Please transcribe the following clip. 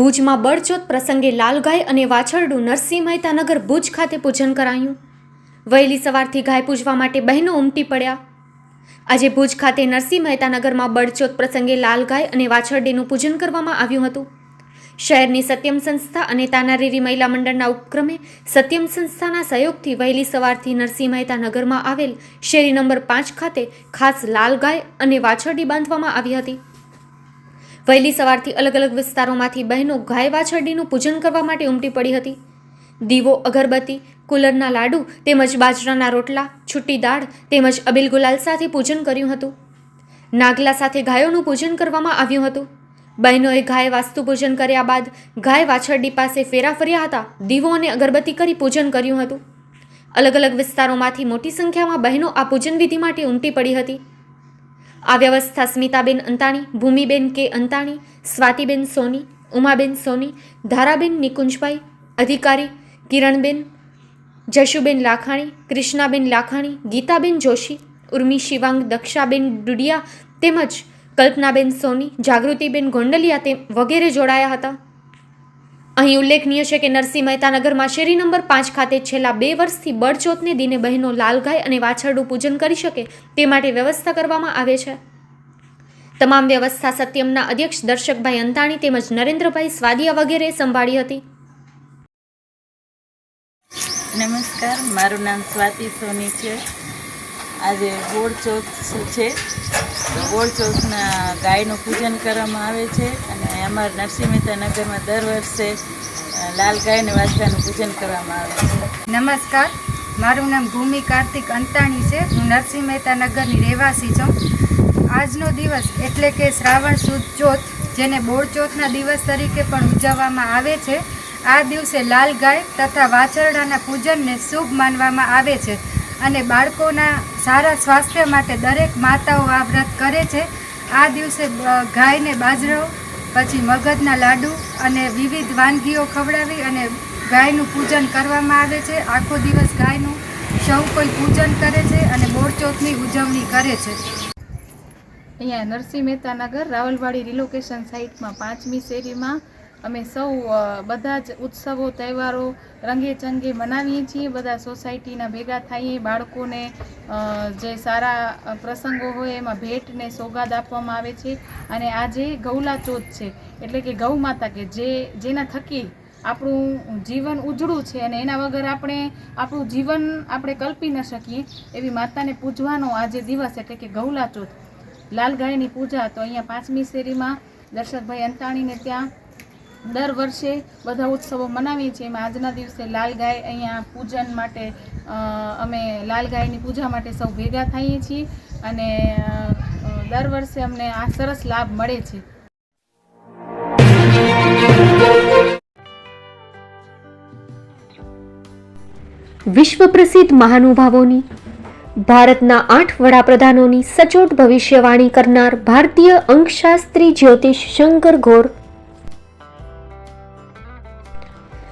ભુજમાં બળજોત પ્રસંગે લાલગાય અને વાછરડું નરસિંહ મહેતાનગર ભુજ ખાતે પૂજન કરાયું. વહેલી સવારથી ગાય પૂજવા માટે બહેનો ઉમટી પડ્યા. આજે ભુજ ખાતે નરસિંહ મહેતા નગરમાં બળચોત પ્રસંગે લાલગાય અને વાછરડીનું પૂજન કરવામાં આવ્યું હતું. શહેરની સત્યમ સંસ્થા અને તાનારીરી મહિલા મંડળના ઉપક્રમે સત્યમ સંસ્થાના સહયોગથી વહેલી સવારથી નરસિંહ મહેતા નગરમાં આવેલ શેરી નંબર પાંચ ખાતે ખાસ લાલગાય અને વાછરડી બાંધવામાં આવી હતી. વહેલી સવારથી અલગ અલગ વિસ્તારોમાંથી બહેનો ગાય વાછરડીનું પૂજન કરવા માટે ઉમટી પડી હતી. દીવો, અગરબત્તી, કુલરના લાડુ તેમજ બાજરાના રોટલા છૂટી દાળ તેમજ અબિલ ગુલાલ સાથે પૂજન કર્યું હતું. નાગલા સાથે ગાયોનું પૂજન કરવામાં આવ્યું હતું. બહેનોએ ગાય વાસ્તુ પૂજન કર્યા બાદ ગાય વાછરડી પાસે ફેરા ફર્યા હતા, દીવો અને અગરબત્તી કરી પૂજન કર્યું હતું. અલગ અલગ વિસ્તારોમાંથી મોટી સંખ્યામાં બહેનો આ પૂજન વિધિ માટે ઉમટી પડી હતી. આ વ્યવસ્થા સ્મિતાબેન અંતાણી, ભૂમિબેન કે અંતાણી, સ્વાતિબેન સોની, ઉમાબેન સોની, ધારાબેન નિકુંજભાઈ, અધિકારી કિરણબેન, જશુબેન લાખાણી, કૃષ્ણાબેન લાખાણી, ગીતાબેન જોશી, ઉર્મી શિવાંગ, દક્ષાબેન ડુડિયા તેમજ કલ્પનાબેન સોની, જાગૃતિબેન ગોંડલિયા તે વગેરે જોડાયા હતા. અહીં ઉલ્લેખનીય છે કે નરસિંહ મહેતા નગરમાં શેરી નંબર પાંચ ખાતે છેલ્લા બે વર્ષથી બળચોથને દિને બહેનો લાલગાય અને વાછરડું પૂજન કરી શકે તે માટે વ્યવસ્થા કરવામાં આવે છે. તમામ વ્યવસ્થા સત્યમના અધ્યક્ષ દર્શકભાઈ અંતાણી તેમજ નરેન્દ્રભાઈ સ્વાદિયા વગેરે સંભાળી હતી. નમસ્કાર, મારું નામ સ્વાતિ સોની છે. આજે ગોળચોથ છે. તો ચોથના ગાયનું પૂજન કરવામાં આવે છે અને અમારા નરસિંહ મહેતા નગરમાં દર વર્ષે લાલ ગાયને વાસકાનું પૂજન કરવામાં આવે છે. નમસ્કાર. મારું નામ ભૂમિ કાર્તિક અંતાણી છે. હું નરસિંહ મહેતા નગરની રહેવાસી છું. આજનો દિવસ એટલે કે શ્રાવણ સુદ ચોથ, જેને બોળચોથના દિવસ તરીકે પણ ઉજવવામાં આવે છે. આ દિવસે લાલ ગાય તથા વાછરડાના પૂજનને શુભ માનવામાં આવે છે. અને બાળકોના સારા સ્વાસ્થ્ય માટે દરેક માતાઓ આ વ્રત કરે છે. આ દિવસે ગાયને બાજરો, પછી મગજના લાડુ અને વિવિધ વાનગીઓ ખવડાવી અને ગાયનું પૂજન કરવામાં આવે છે. આખો દિવસ ગાયનું સૌ કોઈ પૂજન કરે છે અને બોરચોથની ઉજવણી કરે છે. અહીંયા નરસિંહ મહેતા નગર રાવલવાડી રિલોકેશન સાઇટમાં પાંચમી શેરીમાં અમે સૌ બધા જ ઉત્સવો, તહેવારો રંગે ચંગે મનાવીએ છીએ. બધા સોસાયટીના ભેગા થઈએ, બાળકોને જે સારા પ્રસંગો હોય એમાં ભેટને સોગાદ આપવામાં આવે છે. અને આજે ગૌલા ચોથ છે, એટલે કે ગૌ માતા કે જે, જેના થકી આપણું જીવન ઉજળું છે અને એના વગર આપણે આપણું જીવન આપણે કલ્પી ન શકીએ, એવી માતાને પૂજવાનો આજે દિવસ એટલે કે ગૌલા ચોથ લાલ ગાયની પૂજા તો અહીંયા પાંચમી શેરીમાં દર્શકભાઈ અંતાણીને ત્યાં દર વર્ષે બધા ઉત્સવો મનાવીએ છીએ. એમાં આજના દિવસે લાલ ગાય અહીંયા પૂજન માટે અમે લાલ ગાયની પૂજા માટે સૌ ભેગા થઈએ છીએ અને દર વર્ષે અમને આ સરસ લાભ મળે છે. વિશ્વ પ્રસિદ્ધ મહાનુભાવોની, ભારતના આઠ વડાપ્રધાનોની સચોટ ભવિષ્યવાણી કરનાર ભારતીય અંકશાસ્ત્રી જ્યોતિષ શંકર ઘોર